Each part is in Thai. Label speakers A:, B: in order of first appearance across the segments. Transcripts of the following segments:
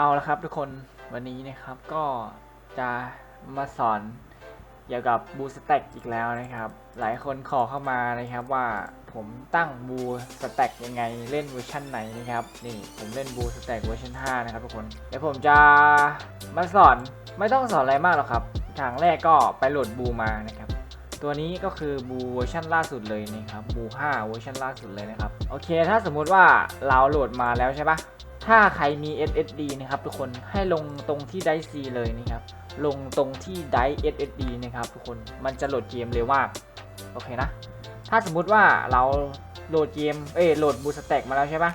A: เอาละครับทุกคนวันนี้นะครับก็จะมาสอนเกี่ยวกับบูสแต็กอีกแล้วนะครับ หลายคนขอเข้ามานะครับว่าผมตั้งบูสแต็กยังไงเล่นเวอร์ชันไหนนะครับนี่ผมเล่นบูสแต็กเวอร์ชัน5นะครับทุกคนเดี๋ยวผมจะมาสอนไม่ต้องสอนอะไรมากหรอกครับทางแรกก็ไปโหลดบูมานะครับ ตัวนี้ก็คือบูเวอร์ชันล่าสุดเลยนะครับบู5เวอร์ชันล่าสุดเลยนะครับโอเค ถ้าสมมุติว่าเราโหลดมาแล้วใช่ปะ ถ้าใครมี SSD นะครับทุกคนให้ลงตรงที่ไดซี เลยนะครับ ลงตรงที่ได SSD นะครับทุกคนมันจะโหลดเกมเร็วมากโอเคนะ ถ้าสมมุติว่าเราโหลดเกมเอ้ยโหลดบูสแต็กมาแล้วใช่ปะ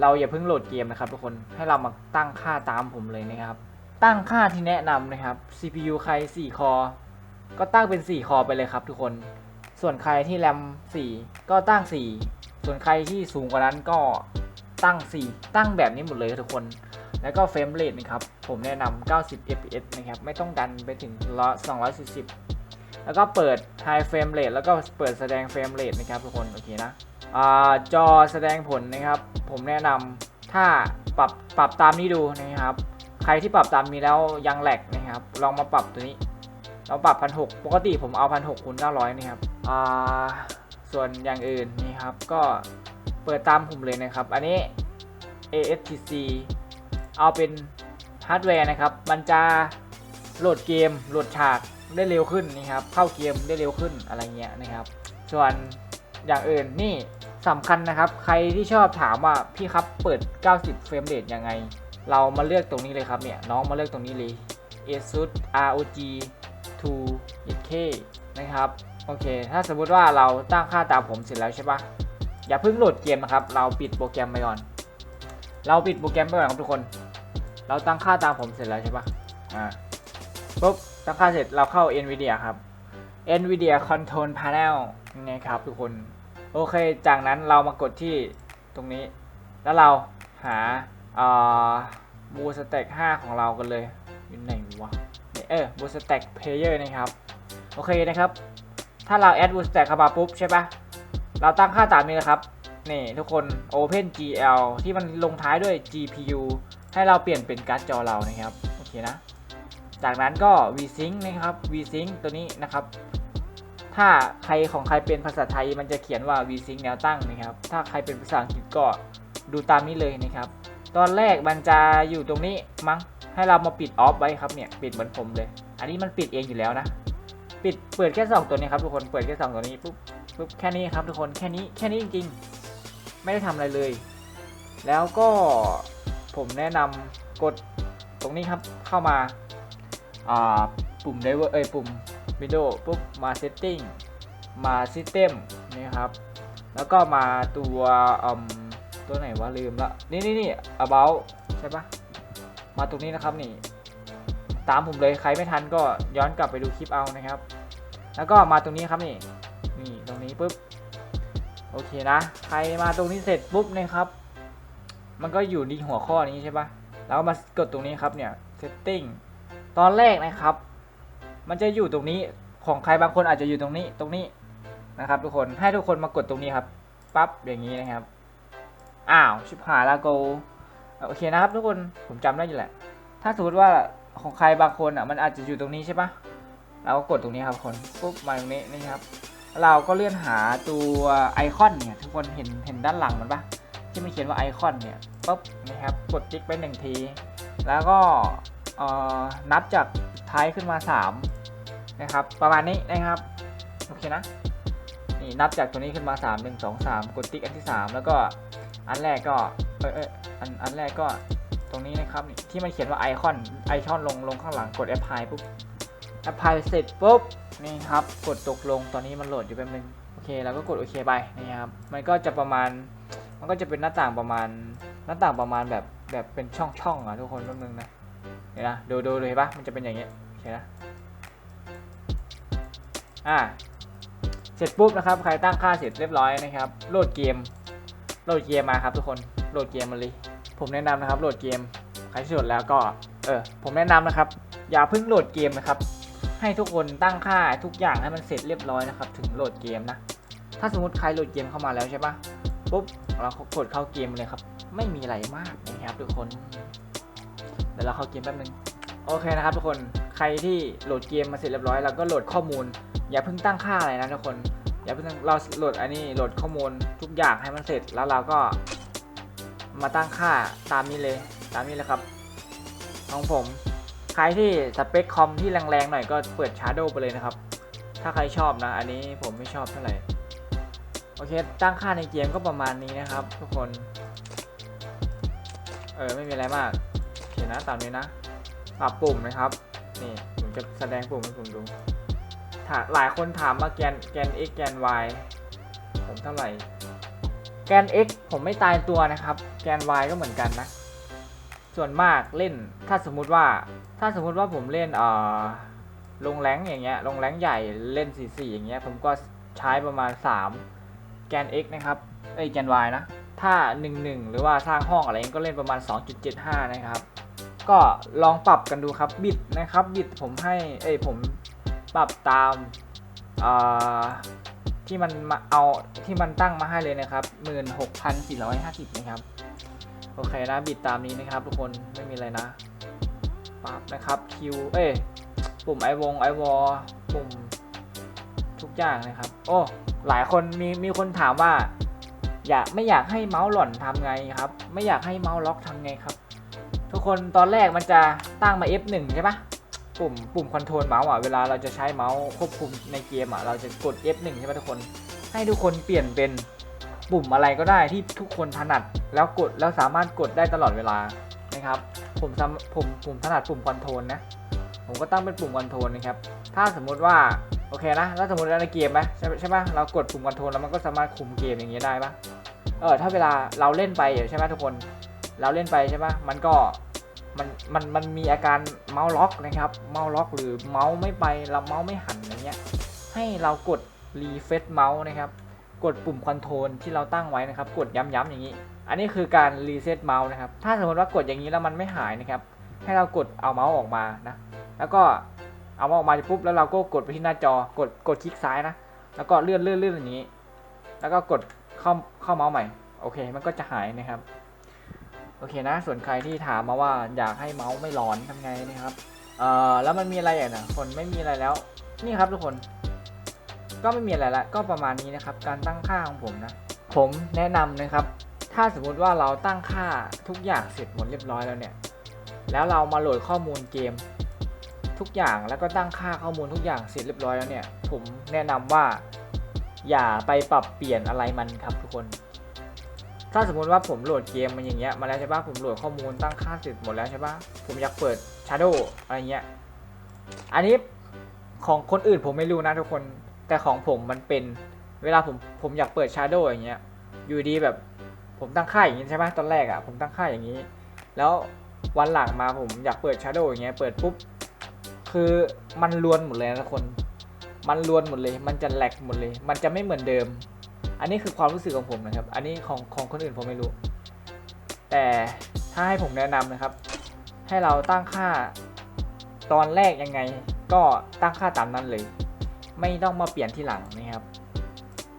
A: เราอย่าเพิ่งโหลดเกมนะครับทุกคนให้เรามาตั้งค่าตามผมเลยนะครับ ตั้งค่าที่แนะนำนะครับ CPU ใคร 4 คอ ก็ตั้งเป็น 4 คอไปเลยครับทุกคน ส่วนใครที่แรม 4 ก็ตั้ง 4 ส่วนใครที่สูงกว่านั้นก็ ตั้ง 4 ตั้งแบบนี้หมดเลยทุกคน แล้วก็เฟรมเรทนะครับ ผมแนะนำ 90 fps นะครับ ไม่ต้องดันไปถึง 240 แล้วก็เปิด High Frame Rate แล้วก็เปิดแสดงเฟรมเรทนะครับทุกคน โอเคนะอาจอแสดงผลนะครับ ผมแนะนำถ้าปรับปรับตามนี้ดูนะครับ ใครที่ปรับตามนี้แล้วยังแหลกนะครับ ลองมาปรับตัวนี้เราปรับพันหกปกติผมเอาพันหกคูณเก้าร้อยนะครับ อ่า ส่วนอย่างอื่นนี่ครับ ก็เปิดตามผมเลยนะครับ อันนี้ ASTC เอาเป็นฮาร์ดแวร์นะครับ มันจะโหลดเกมโหลดฉากได้เร็วขึ้นนะครับ เข้าเกมได้เร็วขึ้นอะไรเงี้ยนะครับ ส่วนอย่างอื่นนี่สำคัญนะครับ ใครที่ชอบถามว่าพี่ครับเปิด 90 เฟรมเรทยังไง เรามาเลือกตรงนี้เลยครับเนี่ยน้องมาเลือกตรงนี้เลย ASUS ROG 2 8K นะครับโอเค ถ้าสมมติว่าเราตั้งค่าตามผมเสร็จแล้วใช่ปะอย่าเพิ่งโหลดเกมนะครับ เราปิดโปรแกรมไปก่อน เราปิดโปรแกรมไปก่อนครับทุกคน เราตั้งค่าตามผมเสร็จแล้วใช่ปะอ่าปุ๊บตั้งค่าเสร็จเราเข้า NVIDIA ครับ NVIDIA Control Panel นี่นะครับทุกคน โอเค จากนั้นเรามากดที่ตรงนี้ แล้วเราหาบูสเต็ก5ของเรากันเลยอยู่ไหนวะเออบูสแต็กเพลเยอร์นะครับ โอเคนะครับ ถ้าเราแอดบูสแต็กเข้ามาปุ๊บใช่ปะเราตั้งค่าตามนี้นะครับ นี่ทุกคน Open GL ที่มันลงท้ายด้วย GPU ให้เราเปลี่ยนเป็นการ์ดจอเรานะครับ โอเคนะ จากนั้นก็ VSync นะครับ VSync ตัวนี้นะครับ ถ้าใครของใครเป็นภาษาไทยมันจะเขียนว่า VSync แนวตั้งนะครับ ถ้าใครเป็นภาษาอังกฤษก็ดูตามนี้เลยนะครับ ตอนแรกมันจะอยู่ตรงนี้มั้ง ให้เรามาปิดออฟไว้ครับเนี่ย ปิดเหมือนผมเลย อันนี้มันปิดเองอยู่แล้วนะ ปิด เปิดแค่สองตัวนี้ครับทุกคน เปิดแค่สองตัวนี้ปุ๊บปุ๊บแค่นี้ครับทุกคน แค่นี้ แค่นี้จริง ไม่ได้ทำอะไรเลย แล้วก็ผมแนะนำกดตรงนี้ครับเข้ามาอ่าปุ่ม driver เอ้ยปุ่ม window ปุ๊บมา setting มา system นี่ครับ แล้วก็มาตัวอมตัวไหนวะลืมละ นี่นี่นี่ about ใช่ปะมาตรงนี้นะครับนี่ ตามผมเลยใครไม่ทันก็ย้อนกลับไปดูคลิปเอานะครับ แล้วก็มาตรงนี้ครับนี่ นี่ตรงนี้ปุ๊บ โอเคนะ ใครมาตรงนี้เสร็จปุ๊บนะครับ มันก็อยู่ที่หัวข้อนี้ใช่ปะแล้วมากดตรงนี้ครับเนี่ย setting ตอนแรกนะครับ มันจะอยู่ตรงนี้ ของใครบางคนอาจจะอยู่ตรงนี้ ตรงนี้นะครับ ทุกคน ให้ทุกคนมากดตรงนี้ครับ ปั๊บ อย่างนี้นะครับ อ้าว ชิบหายแล้วโก โอเคนะครับ ทุกคน ผมจำได้อยู่แหละ ถ้าสมมติว่าของใครบางคนอะ มันอาจจะอยู่ตรงนี้ใช่ปะเราก็กดตรงนี้ครับคน ปุ๊บ มาตรงนี้นี่ครับ เราก็เลื่อนหาตัวไอคอนเนี่ยทุกคนเห็นเห็นด้านหลังมันปะที่มันเขียนว่าไอคอนเนี่ยปุ๊บนะครับกดติ๊กไปหนึ่งที แล้วก็นับจากท้ายขึ้นมา 3 นะครับ ประมาณนี้นะครับ โอเคนะนี่นับจากตัวนี้ขึ้นมา 3 1 2 3 กดติ๊กอันที่ 3 แล้วก็อันแรกก็เออเอออันอันแรกก็ตรงนี้นะครับที่มันเขียนว่าไอคอนไอคอนลงลงข้างหลังกด apply ปุ๊บ apply เสร็จปุ๊บนี่ครับกดตกลงตอนนี้มันโหลดอยู่แป๊บนึงโอเคแล้วก็กดโอเคไปนะครับมันก็จะประมาณมันก็จะเป็นหน้าต่างประมาณหน้าต่างประมาณแบบแบบเป็นช่องช่องๆอะทุกคนแป๊บนึงนะเห็นนะดูดูเห็นปะมันจะเป็นอย่างเงี้ยโอเคนะอ่าเสร็จปุ๊บนะครับใครตั้งค่าเสร็จเรียบร้อยนะครับโหลดเกมโหลดเกมมาครับทุกคนโหลดเกมมาเลยผมแนะนำนะครับโหลดเกมใครที่โหลดแล้วก็เออผมแนะนำนะครับ อย่าเพิ่งโหลดเกมนะครับ ให้ทุกคนตั้งค่าทุกอย่างให้มันเสร็จเรียบร้อยนะครับ ถึงโหลดเกมนะ ถ้าสมมติใครโหลดเกมเข้ามาแล้วใช่ปะปุ๊บเรากดเข้าเกมเลยครับ ไม่มีอะไรมากนะครับทุกคนเดี๋ยวเราเข้าเกมแป๊บนึงโอเคนะครับ ทุกคนใครที่โหลดเกมมาเสร็จเรียบร้อยเราก็โหลดข้อมูล อย่าเพิ่งตั้งค่าอะไรนะทุกคนอย่าเพิ่งเราโหลดอันนี้โหลดข้อมูลทุกอย่างให้มันเสร็จแล้วเราก็มาตั้งค่าตามนี้เลย ตามนี้เลยครับ ของผม ใครที่สเปคคอมที่แรงๆหน่อยก็เปิด Shadow ไปเลยนะครับ ถ้าใครชอบนะ อันนี้ผมไม่ชอบเท่าไหร่ โอเค ตั้งค่าในเกมก็ประมาณนี้นะครับ ทุกคน เออ ไม่มีอะไรมาก โอเคนะ ตามนี้นะ ปรับปุ่มนะครับ นี่ ผมจะแสดงปุ่มให้ผมดูหลายคนถามมาแกนแกน x แกน y ผมเท่าไหร่ แกน x ผมไม่ตายตัวนะครับ แกน y ก็เหมือนกันนะ ส่วนมากเล่นถ้าสมมุติว่าถ้าสมมุติว่าผมเล่นเอ่อลงแรงอย่างเงี้ยลงแรงใหญ่เล่น4 4อย่างเงี้ยผมก็ใช้ประมาณ 3 แกน x นะครับเอ้ยแกน y นะถ้า 1 1 หรือว่าสร้างห้องอะไรเองก็เล่นประมาณ 2.75 นะครับ ก็ลองปรับกันดูครับบิดนะครับบิดผมให้เอ้ยผมปรับตามเอ่อที่มันมาเอาที่มันตั้งมาให้เลยนะครับ 16,450 นะครับ โอเคนะบิดตามนี้นะครับทุกคนไม่มีอะไรนะปรับนะครับ Q เอ้ยปุ่มไอวงไอวอปุ่มทุกอย่างนะครับ โอ้หลายคนมีมีคนถามว่า อยากไม่อยากให้เมาส์หล่อนทำไงครับ ไม่อยากให้เมาส์ล็อกทำไงครับ ทุกคนตอนแรกมันจะตั้งมา F1 ใช่ปะปุ่มปุ่มคอนโทรลเมาส์อะเวลาเราจะใช้เมาส์ควบคุมในเกมอะเราจะกด F1 ใช่ปะทุกคน ให้ทุกคนเปลี่ยนเป็น ปุ่มอะไรก็ได้ที่ทุกคนถนัดแล้วกดแล้วสามารถกดได้ตลอดเวลานะครับ ผมผมผมถนัดปุ่มคอนโทรลนะผมก็ตั้งเป็นปุ่มคอนโทรลนะครับ ถ้าสมมุติว่าโอเคนะแล้วสมมติในเกมไหมใช่ใช่ปะเรากดปุ่มคอนโทรลแล้วมันก็สามารถคุมเกมอย่างเงี้ยได้ปะเออถ้าเวลาเราเล่นไปใช่ไหมทุกคน เราเล่นไปใช่ปะมันก็มันมันมันมีอาการเมาส์ล็อกนะครับ เมาส์ล็อกหรือเมาส์ไม่ไปเราเมาส์ไม่หันอย่างเงี้ยให้เรากดรีเฟซเมาส์นะครับ กดปุ่มคอนโทรลที่เราตั้งไว้นะครับ กดย้ำๆอย่างนี้ อันนี้คือการรีเซ็ตเมาส์นะครับ ถ้าสมมติว่ากดอย่างนี้แล้วมันไม่หายนะครับ ให้เรากดเอาเมาส์ออกมานะ แล้วก็เอาเมาส์ออกมาปุ๊บแล้วเราก็กดไปที่หน้าจอกดกดคลิกซ้ายนะ แล้วก็เลื่อนเลื่อนเลื่อนอย่างนี้ แล้วก็กดเข้าเข้าเมาส์ใหม่ โอเค มันก็จะหายนะครับ โอเคนะ ส่วนใครที่ถามมาว่าอยากให้เมาส์ไม่ร้อนทำไงนะครับ เอ่อ แล้วมันมีอะไรอะนะคนไม่มีอะไรแล้ว นี่ครับทุกคน ก็ไม่มีอะไรละก็ประมาณนี้นะครับ การตั้งค่าของผมนะ ผมแนะนำนะครับ ถ้าสมมุติว่าเราตั้งค่าทุกอย่างเสร็จหมดเรียบร้อยแล้วเนี่ย แล้วเรามาโหลดข้อมูลเกม ทุกอย่างแล้วก็ตั้งค่าข้อมูลทุกอย่างเสร็จเรียบร้อยแล้วเนี่ย ผมแนะนำว่าอย่าไปปรับเปลี่ยนอะไรมันครับทุกคน ถ้าสมมติว่าผมโหลดเกมมันอย่างเงี้ยมาแล้วใช่ปะผมโหลดข้อมูลตั้งค่าเสร็จหมดแล้วใช่ปะผมอยากเปิด Shadow อะไรเงี้ย อันนี้ของคนอื่นผมไม่รู้นะทุกคน แต่ของผมมันเป็นเวลาผมผมอยากเปิด Shadow อย่างเงี้ยอยู่ดีแบบผมตั้งค่าอย่างนี้ใช่ปะตอนแรกอะ่ะผมตั้งค่าอย่างนี้ แล้ววันหลังมาผมอยากเปิด Shadow อย่างเงี้ยเปิดปุ๊บคือมันลวนหมดเลยนะทุกคน มันลวนหมดเลย มันจะแหลกหมดเลย มันจะไม่เหมือนเดิม อันนี้คือความรู้สึกของผมนะครับ อันนี้ของของคนอื่นผมไม่รู้ แต่ถ้าให้ผมแนะนำนะครับ ให้เราตั้งค่าตอนแรกยังไง ก็ตั้งค่าตามนั้นเลย ไม่ต้องมาเปลี่ยนที่หลังนะครับ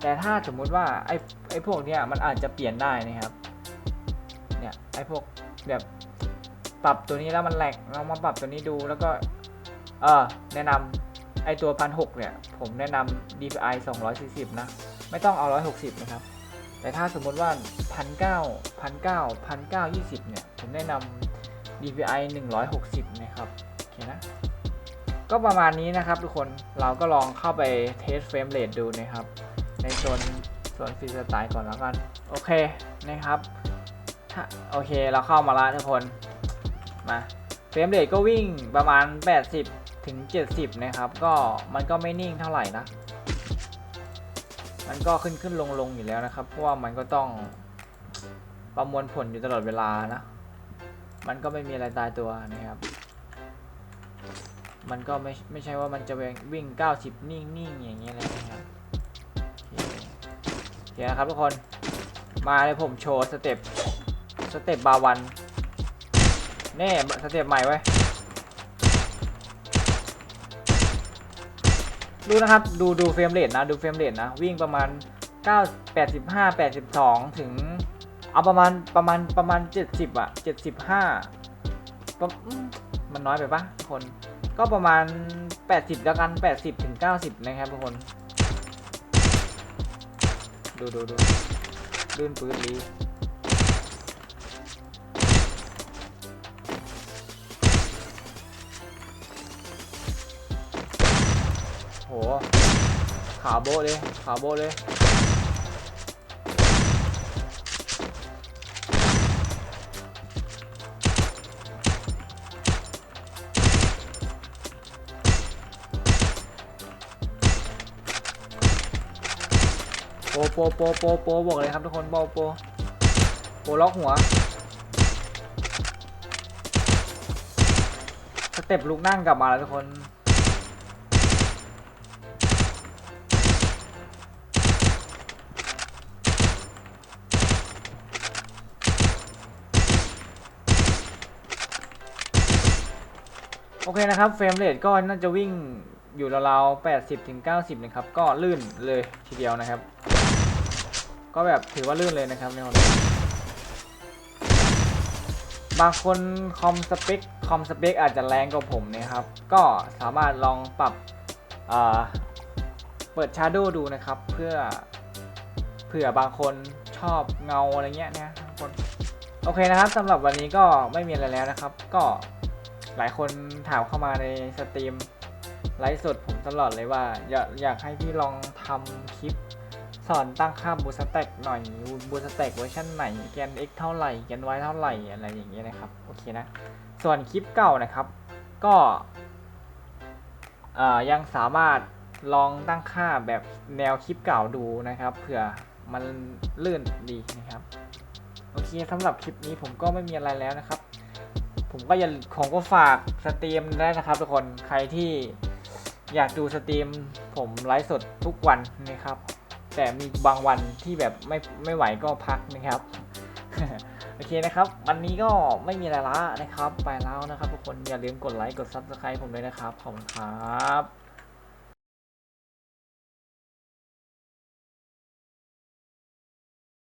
A: แต่ถ้าสมมุติว่าไอ้ไอ้พวกเนี้ยมันอาจจะเปลี่ยนได้นะครับ เนี่ยไอ้พวกแบบปรับตัวนี้แล้วมันแหลกเรามาปรับตัวนี้ดูแล้วก็ เออแนะนำไอตัวพันหกเนี่ย ผมแนะนำ DPI 240 นะ ไม่ต้องเอา 160 นะครับ แต่ถ้าสมมติว่า 1,900 1,900 1,920 เนี่ย ผมแนะนำ DPI 160 นะครับ โอเคนะ ก็ประมาณนี้นะครับทุกคนเราก็ลองเข้าไปเทสเฟรมเรทดูนะครับ ในโซนโซนฟรีสไตล์ก่อนแล้วกัน โอเคนะครับโอเคเราเข้ามาล้วทุกคนมาเฟรมเรทก็วิ่งประมาณ 80 ถึง 70 นะครับ ก็มันก็ไม่นิ่งเท่าไหร่นะ มันก็ขึ้นขึ้นลงลงอยู่แล้วนะครับ เพราะว่ามันก็ต้องประมวลผลอยู่ตลอดเวลานะ มันก็ไม่มีอะไรตายตัวนะครับ มันก็ไม่ไม่ใช่ว่ามันจะวิ่ง 90 นิ่งๆอย่างเงี้ยเลยนะครับโอเคโอเคนะครับทุกคนมาเลยผมโชว์สเต็ปสเต็ปบาวันเน่สเต็ปใหม่ไว้ดูนะครับ ดูดูเฟรมเรทนะ ดูเฟรมเรทนะ วิ่งประมาณ 9 85 82 ถึง เอาประมาณประมาณประมาณ 70 อะ 75มมันน้อยไปปะคน ก็ประมาณ 80 แล้วกัน 80ถึง90 นะครับทุกคน ดูดูดูลื่นปืนดีโห ขาโบเลย ขาโบเลย ปโปโปโปโปบอกเลยครับทุกคนโปโปโปล็อกหัวสเต็ปลุกนั่งกลับมาแล้วทุกคนโอเคนะครับเฟรมเรทก็น่าจะวิ่งอยู่ราวๆ80ถึง90 นะครับ ก็ลื่นเลยทีเดียวนะครับ ก็แบบถือว่าลื่นเลยนะครับในวันนี้บางคนคอมสเปคคอมสเปคอาจจะแรงกว่าผมนะครับ ก็สามารถลองปรับเปิด Shadow ดูนะครับ เพื่อเผื่อบางคนชอบเงาอะไรเงี้ยนะทุกคนโอเคนะครับสำหรับวันนี้ก็ไม่มีอะไรแล้วนะครับ ก็หลายคนถามเข้ามาในสตรีมไลฟ์สดผมตลอดเลยว่า อยากอยากให้พี่ลองทำคลิป สอนตั้งค่าบูสแต็กหน่อยบูสแต็กเวอร์ชันไหนแกน x เท่าไหร่แกน y เท่าไหร่อะไรอย่างเงี้ยนะครับโอเคนะส่วนคลิปเก่านะครับ ก็ยังสามารถลองตั้งค่าแบบแนวคลิปเก่าดูนะครับเผื่อมันลื่นดีนะครับโอเคสำหรับคลิปนี้ผมก็ไม่มีอะไรแล้วนะครับ ผมก็อย่าผมก็ฝากสตรีมได้นะครับทุกคนใครที่อยากดูสตรีมผมไลฟ์สดทุกวันนะครับ แต่มีบางวันที่แบบไม่ไม่ไหวก็พักนะครับ โอเคนะครับ วันนี้ก็ไม่มีอะไรละนะครับ ไปแล้วนะครับทุกคนอย่าลืมกดไลค์กด Subscribe ผมด้วยนะครับ ขอบคุณครับ